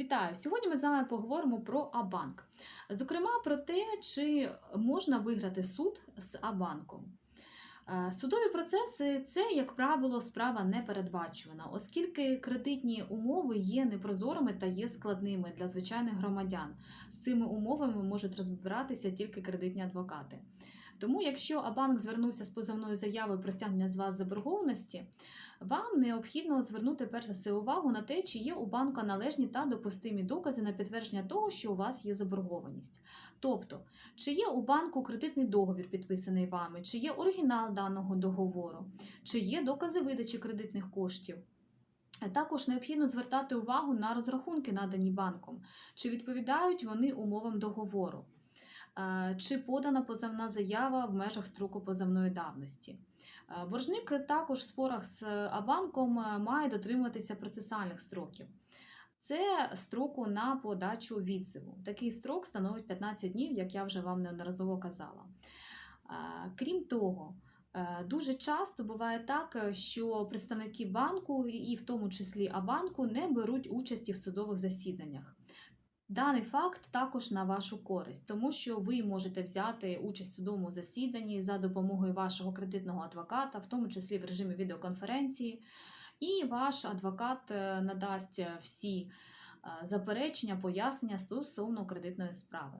Вітаю! Сьогодні ми з вами поговоримо про Абанк. Зокрема, про те, чи можна виграти суд з Абанком. Е, Судові процеси це, як правило, справа непередбачувана, оскільки кредитні умови є непрозорими та є складними для звичайних громадян. З цими умовами можуть розбиратися тільки кредитні адвокати. Тому, якщо Абанк звернувся з позовною заявою про стягнення з вас заборгованості, вам необхідно звернути перш за все увагу на те, чи є у банка належні та допустимі докази на підтвердження того, що у вас є заборгованість. Тобто, чи є у банку кредитний договір, підписаний вами, чи є оригінал даного договору, чи є докази видачі кредитних коштів. Також необхідно звертати увагу на розрахунки, надані банком, чи відповідають вони умовам договору, Е, чи подана позовна заява в межах строку позовної давності. Е, Боржник також в спорах з Абанком е, має дотримуватися процесуальних строків. Це строку на подачу відзиву. Такий строк становить 15 днів, як я вже вам неодноразово казала. Е, Крім того, е, дуже часто буває так, е, що представники банку, і в тому числі Абанку, не беруть участі в судових засіданнях. Даний факт також на вашу користь, тому що ви можете взяти участь в судовому засіданні за допомогою вашого кредитного адвоката, в тому числі в режимі відеоконференції, і ваш адвокат е, надасть всі е, заперечення, пояснення стосовно кредитної справи.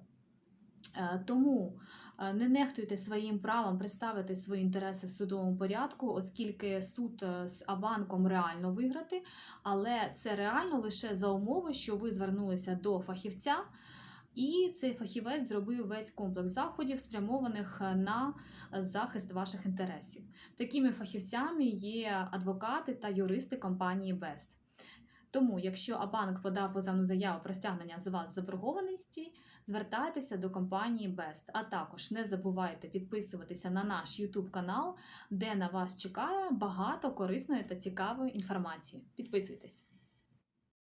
Е, Тому е, не нехтуйте своїм правом представити свої інтереси в судовому порядку, оскільки суд е, з Абанком реально виграти, але це реально лише за умови, що ви звернулися до фахівця, і цей фахівець зробив весь комплекс заходів, спрямованих на захист ваших інтересів. Такими фахівцями є адвокати та юристи компанії Best. Тому, якщо Абанк подав позовну заяву про стягнення з вас заборгованості, звертайтеся до компанії Best. А також не забувайте підписуватися на наш YouTube канал, де на вас чекає багато корисної та цікавої інформації. Підписуйтесь!